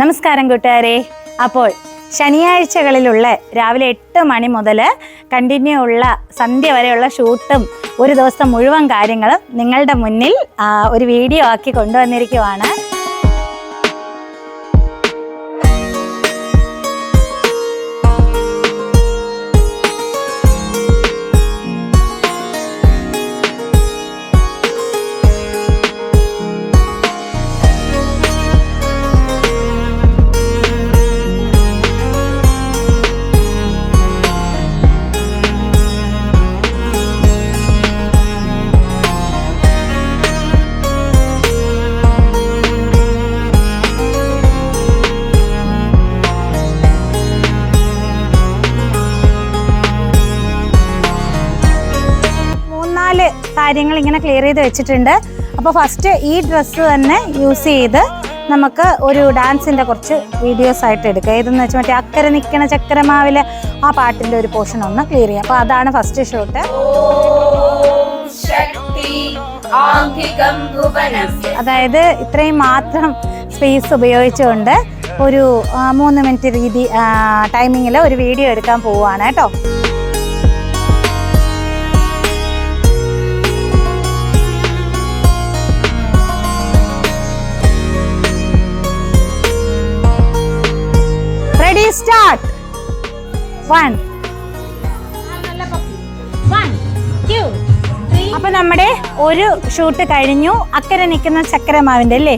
നമസ്കാരം കൂട്ടുകാരെ. അപ്പോൾ ശനിയാഴ്ചകളിലുള്ള രാവിലെ എട്ട് മണി മുതൽ കണ്ടിന്യൂ ഉള്ള സന്ധ്യ വരെയുള്ള ഷൂട്ടും ഒരു ദിവസം മുഴുവൻ കാര്യങ്ങളും നിങ്ങളുടെ മുന്നിൽ ഒരു വീഡിയോ ആക്കി കൊണ്ടുവന്നിരിക്കുവാണ്. നാല് കാര്യങ്ങൾ ഇങ്ങനെ ക്ലിയർ ചെയ്ത് വെച്ചിട്ടുണ്ട്. അപ്പോൾ ഫസ്റ്റ് ഈ ഡ്രസ്സ് തന്നെ യൂസ് ചെയ്ത് നമുക്ക് ഒരു ഡാൻസിന്റെ കുറച്ച് വീഡിയോസ് ആയിട്ട് എടുക്കുക ഏതെന്ന് വെച്ചാൽ മറ്റേ അക്കരെ നിൽക്കണ ചക്കരമാവിലെ ആ പാട്ടിന്റെ ഒരു പോർഷൻ ഒന്ന് ക്ലിയർ ചെയ്യാം. അപ്പോൾ അതാണ് ഫസ്റ്റ് ഷോട്ട് അതായത് ഇത്രയും മാത്രം സ്പേസ് ഉപയോഗിച്ചുകൊണ്ട് ഒരു മൂന്ന് മിനിറ്റ് രീതി ടൈമിങ്ങിൽ ഒരു വീഡിയോ എടുക്കാൻ പോവുകയാണ് കേട്ടോ. റെഡി One, അപ്പൊ നമ്മുടെ ഒരു ഷൂട്ട് കഴിഞ്ഞു. അക്കരെ നിൽക്കുന്ന ചക്കരമാവിന്റെ അല്ലേ?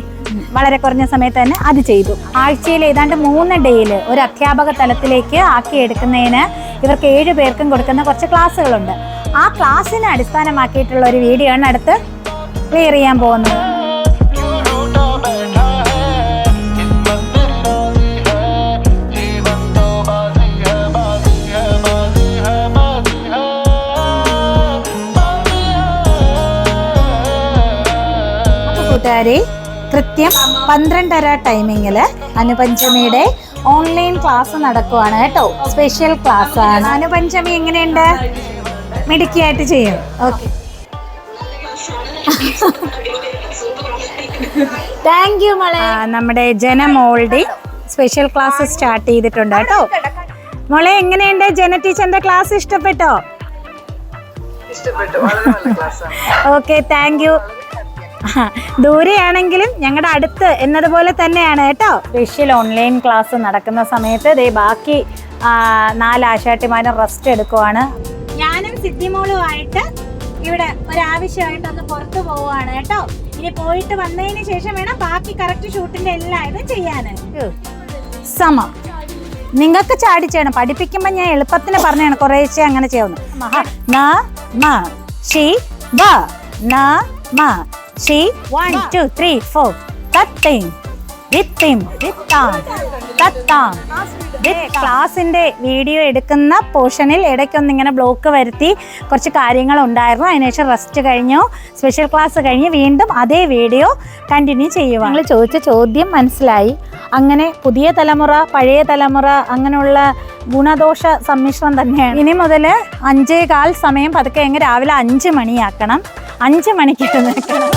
വളരെ കുറഞ്ഞ സമയത്ത് തന്നെ അത് ചെയ്തു. ആഴ്ചയിൽ ഏതാണ്ട് മൂന്ന് ഡേയിൽ ഒരു അധ്യാപക തലത്തിലേക്ക് ആക്കിയെടുക്കുന്നതിന് ഇവർക്ക് ഏഴ് പേർക്കും കൊടുക്കുന്ന കുറച്ച് ക്ലാസ്സുകളുണ്ട്. ആ ക്ലാസ്സിനെ അടിസ്ഥാനമാക്കിയിട്ടുള്ള ഒരു വീഡിയോ ആണ് അടുത്ത് ക്ലിയർ ചെയ്യാൻ പോകുന്നത്. കൂട്ടുകാരെ കൃത്യം പന്ത്രണ്ടര ടൈമിങ്ങിൽ അനുപഞ്ചമിയുടെ ഓൺലൈൻ ക്ലാസ് നടക്കുവാണ് കേട്ടോ. സ്പെഷ്യൽ ക്ലാസ് ആണ്. അനുപഞ്ചമി എങ്ങനെയുണ്ട്? മിടുക്കിയായിട്ട് ചെയ്യും. ഓക്കെ താങ്ക് യു മോളെ. നമ്മുടെ ജനമോൾഡി സ്പെഷ്യൽ ക്ലാസ് സ്റ്റാർട്ട് ചെയ്തിട്ടുണ്ട് കേട്ടോ. മോളെ എങ്ങനെയുണ്ട്? ജന ടീച്ചറിന്റെ ക്ലാസ് ഇഷ്ടപ്പെട്ടോ? ഓക്കെ താങ്ക് യു ദൂരെയാണെങ്കിലും ഞങ്ങളുടെ അടുത്ത് എന്നതുപോലെ തന്നെയാണ് കേട്ടോ. സ്പെഷ്യൽ ഓൺലൈൻ ക്ലാസ് നടക്കുന്ന സമയത്ത് ദേ ബാക്കി നാല് ആശാട്ടിമാരും റെസ്റ്റ് എടുക്കുവാണ്. ഞാനും സിദ്ധിമോളുമായിട്ട് ഇവിടെ ഒരാവശ്യമായിട്ട് ഒന്ന് പുറത്തു പോവുകയാണ് കേട്ടോ. ഇനി പോയിട്ട് വന്നതിന് ശേഷം വേണം ബാക്കി കറക്റ്റ് ഷൂട്ടിന്റെ എല്ലാം ഇതും ചെയ്യാൻ സമം. നിങ്ങൾക്ക് ചാടി ചെയ്യണം പഠിപ്പിക്കുമ്പോൾ ഞാൻ എളുപ്പത്തിന് പറഞ്ഞാണ്. കുറേശ്ശെ അങ്ങനെ ചെയ്യുന്നു. ന മ ഷി ബ ന മ. ഷി വൺ ടു ത്രീ ഫോർ തത്തിം വിത്തിം വിത്താം തത്താം ക്ലാസിന്റെ വീഡിയോ എടുക്കുന്ന പോർഷനിൽ ഇടയ്ക്കൊന്ന് ഇങ്ങനെ ബ്ലോക്ക് വരുത്തി കുറച്ച് കാര്യങ്ങൾ ഉണ്ടായിരുന്നു അതിനുശേഷം റെസ്റ്റ് കഴിഞ്ഞു. സ്പെഷ്യൽ ക്ലാസ് കഴിഞ്ഞ് വീണ്ടും അതേ വീഡിയോ കണ്ടിന്യൂ ചെയ്യുക നിങ്ങൾ ചോദിച്ച ചോദ്യം മനസ്സിലായി. അങ്ങനെ പുതിയ തലമുറ പഴയ തലമുറ അങ്ങനെയുള്ള ഗുണദോഷ സമ്മിശ്രം തന്നെയാണ്. ഇനി മുതൽ അഞ്ചേ കാൽ സമയം പതുക്കെ എങ്ങനെ രാവിലെ അഞ്ച് മണിയാക്കണം. അഞ്ച് മണിക്ക് എഴുന്നേൽക്കണം.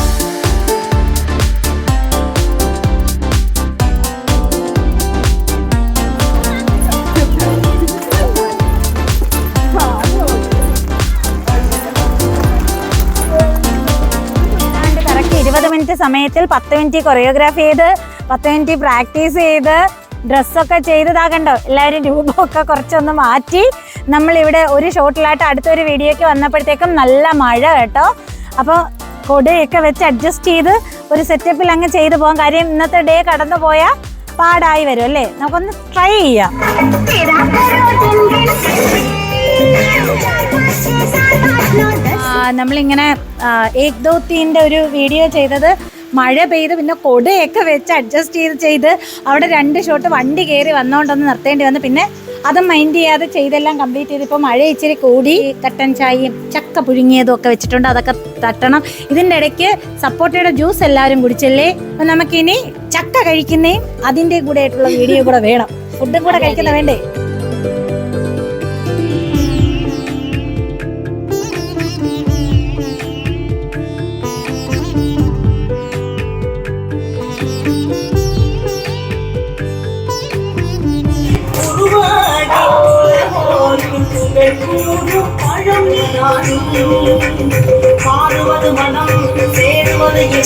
മിനിറ്റ് സമയത്തിൽ പത്ത് മിനിറ്റ് കൊറിയോഗ്രാഫി ചെയ്ത് പത്ത് മിനിറ്റ് പ്രാക്ടീസ് ചെയ്ത് ഡ്രസ്സൊക്കെ ചെയ്തതാകണ്ടോ എല്ലാവരും രൂപമൊക്കെ കുറച്ചൊന്ന് മാറ്റി. നമ്മളിവിടെ ഒരു ഷോട്ടിലായിട്ട് അടുത്തൊരു വീഡിയോയ്ക്ക് വന്നപ്പോഴത്തേക്കും നല്ല മഴ കേട്ടോ. അപ്പോൾ കൊടയൊക്കെ വെച്ച് അഡ്ജസ്റ്റ് ചെയ്ത് ഒരു സെറ്റപ്പിൽ അങ്ങ് ചെയ്തു പോകാം കാര്യം ഇന്നത്തെ ഡേ കടന്നു പോയാൽ പാടായി വരും അല്ലേ? നമുക്കൊന്ന് ട്രൈ ചെയ്യാം. നമ്മളിങ്ങനെ ഏക് ദോ തീന്റെ ഒരു വീഡിയോ ചെയ്തത് മഴ പെയ്ത് പിന്നെ കൊടയൊക്കെ വെച്ച് അഡ്ജസ്റ്റ് ചെയ്ത് ചെയ്ത് അവിടെ രണ്ട് ഷോട്ട് വണ്ടി കയറി വന്നോണ്ടൊന്ന് നിർത്തേണ്ടി വന്നു. പിന്നെ അതും മൈൻഡ് ചെയ്യാതെ ചെയ്തെല്ലാം കംപ്ലീറ്റ് ചെയ്ത് ഇപ്പോൾ മഴ ഇച്ചിരി കൂടി. കട്ടൻ ചായയും ചക്ക പുഴുങ്ങിയതും ഒക്കെ വെച്ചിട്ടുണ്ട്. അതൊക്കെ തട്ടണം. ഇതിന്റെ ഇടയ്ക്ക് സപ്പോർട്ടയുടെ ജ്യൂസ് എല്ലാവരും കുടിച്ചല്ലേ? അപ്പം നമുക്കിനി ചക്ക കഴിക്കുന്നേയും അതിന്റെ കൂടെ ആയിട്ടുള്ള വീഡിയോ കൂടെ വേണം. ഫുഡും കൂടെ കഴിക്കുന്ന വേണ്ടേ?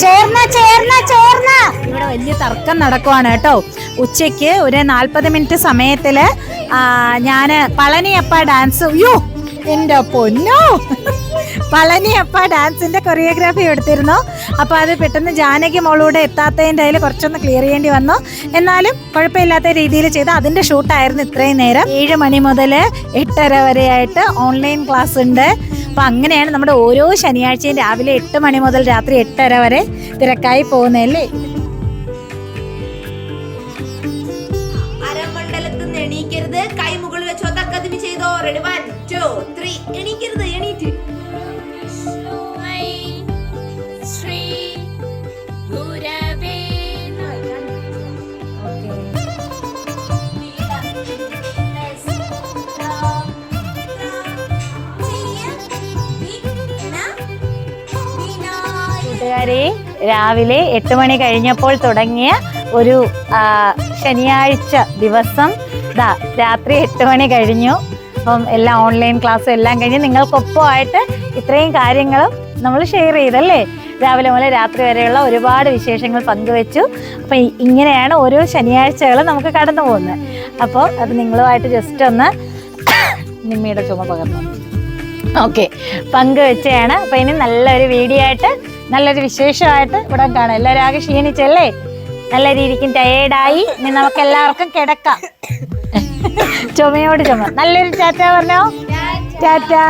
ചേർന്ന ചേർന്ന ചേർന്ന. ഇവിടെ വലിയ തർക്കം നടക്കുവാണ് കേട്ടോ. ഉച്ചയ്ക്ക് ഒരു നാൽപ്പത് മിനിറ്റ് സമയത്തിൽ ഞാൻ പളനിയപ്പ ഡാൻസ് അയ്യോ എന്റെ പൊന്നോ. പളനിയപ്പ ഡാൻസിന്റെ കൊറിയോഗ്രാഫി എടുത്തിരുന്നു. അപ്പോൾ അത് പെട്ടെന്ന് ജാനകി മോളൂടെ എത്താത്തതിന്റെ അതിൽ കുറച്ചൊന്ന് ക്ലിയർ ചെയ്യേണ്ടി വന്നു. എന്നാലും കുഴപ്പമില്ലാത്ത രീതിയിൽ ചെയ്ത് അതിന്റെ ഷൂട്ടായിരുന്നു ഇത്രയും നേരം. ഏഴ് മണി മുതൽ എട്ടര വരെയായിട്ട് ഓൺലൈൻ ക്ലാസ് ഉണ്ട്. അപ്പം അങ്ങനെയാണ് നമ്മുടെ ഓരോ ശനിയാഴ്ചയും രാവിലെ എട്ട് മണി മുതൽ രാത്രി എട്ടര വരെ തിരക്കായി പോകുന്നതല്ലേ? അരമണ്ഡലത്തിൽ നിന്ന് എണീക്കരുത്. കൈ മുകളിൽ വെച്ചോ തക്കതിമി ചെയ്തോ? റെഡി വൺ ടു ത്രീ എണീക്കരുത് കൂട്ടുകാരെ രാവിലെ എട്ട് മണി കഴിഞ്ഞപ്പോൾ തുടങ്ങിയ ഒരു ശനിയാഴ്ച ദിവസം ദാ രാത്രി എട്ട് മണി കഴിഞ്ഞു. അപ്പം എല്ലാം ഓൺലൈൻ ക്ലാസ്സും എല്ലാം കഴിഞ്ഞ് നിങ്ങൾക്കൊപ്പമായിട്ട് ഇത്രയും കാര്യങ്ങളും നമ്മൾ ഷെയർ ചെയ്തല്ലേ? രാവിലെ മുതൽ രാത്രി വരെയുള്ള ഒരുപാട് വിശേഷങ്ങൾ പങ്കുവെച്ചു. അപ്പം ഇങ്ങനെയാണ് ഓരോ ശനിയാഴ്ചകളും നമുക്ക് കടന്നു പോകുന്നത്. അപ്പോൾ അത് നിങ്ങളുമായിട്ട് ജസ്റ്റ് ഒന്ന് നിമ്മിയുടെ ചുമ പകർന്നു. ഓക്കെ. പങ്കുവെച്ചാണ് അപ്പം ഇനി നല്ലൊരു വീഡിയോ ആയിട്ട് നല്ലൊരു വിശേഷമായിട്ട് ഇവിടെ കാണാം. എല്ലാവരും ആകെ ക്ഷീണിച്ചല്ലേ? നല്ല രീതിക്കും ടയേർഡായി ഇനി നമുക്ക് എല്ലാവർക്കും കിടക്കാം. ചുമയോട് ചുമ. നല്ലൊരു ചാറ്റ പറഞ്ഞോ? ടാറ്റാ